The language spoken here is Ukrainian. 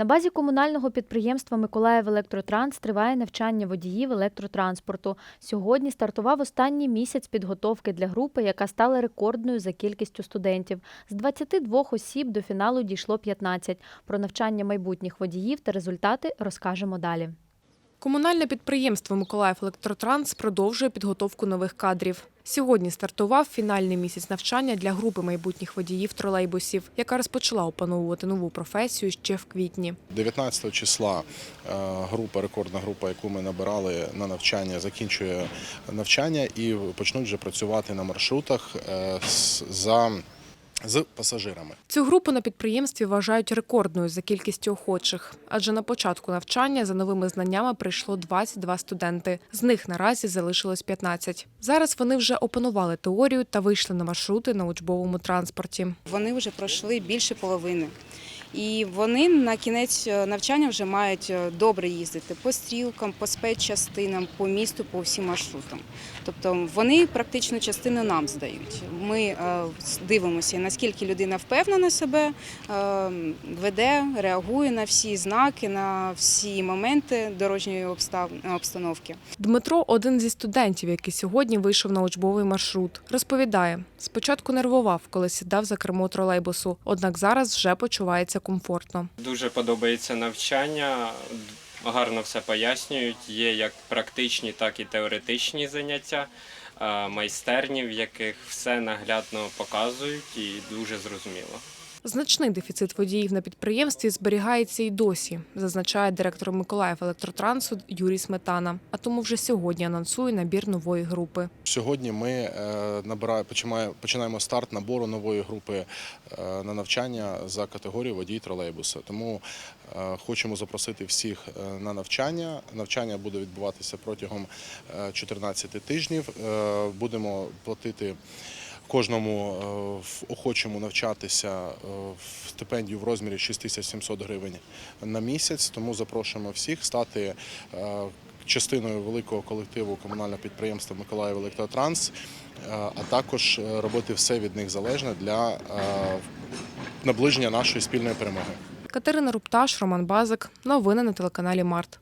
На базі комунального підприємства Миколаїв Електротранс триває навчання водіїв електротранспорту. Сьогодні стартував останній місяць підготовки для групи, яка стала рекордною за кількістю студентів. З 22 осіб до фіналу дійшло 15. Про навчання майбутніх водіїв та результати розкажемо далі. Комунальне підприємство Миколаїв Електротранс продовжує підготовку нових кадрів. Сьогодні стартував фінальний місяць навчання для групи майбутніх водіїв тролейбусів, яка розпочала опановувати нову професію ще в квітні. 19 числа е, група, рекордна група, яку ми набирали на навчання, закінчує навчання і почнуть вже працювати на маршрутах е, за з пасажирами. Цю групу на підприємстві вважають рекордною за кількістю охочих, адже на початку навчання за новими знаннями прийшло 22 студенти. З них наразі залишилось 15. Зараз вони вже опанували теорію та вийшли на маршрути на учбовому транспорті. Вони вже пройшли більше половини. І вони на кінець е, навчання вже мають е, добре їздити по стрілкам, по спецчастинам, по місту, по всім маршрутам. Тобто вони практично частину нам здають. Ми е, дивимося, наскільки людина впевнена себе, веде, реагує на всі знаки, на всі моменти дорожньої обстановки. Дмитро один зі студентів, який сьогодні вийшов на учбовий маршрут. Розповідає, спочатку нервував, коли сідав за кермо тролейбусу, однак зараз вже почувається комфортно. Дуже подобається навчання, гарно все пояснюють. Є як практичні, так і теоретичні заняття, майстерні, в яких все наглядно показують і дуже зрозуміло. Значний дефіцит водіїв на підприємстві зберігається і досі, зазначає директор Миколаїв електротрансу Юрій Сметана. А тому вже сьогодні анонсує набір нової групи. Сьогодні ми е, починаємо, старт набору нової групи е, на навчання за категорію водій тролейбуса. Тому е, хочемо запросити всіх на навчання. Навчання буде відбуватися протягом е, 14 тижнів. Будемо платити. Кожному е, охочому навчатися е, в стипендію в розмірі 6700 гривень на місяць. Тому запрошуємо всіх стати е, частиною великого колективу комунального підприємства Миколаїв Електротранс, а також робити все від них залежне для наближення нашої спільної перемоги. Катерина Рупташ, Роман Базик. Новини на телеканалі Март.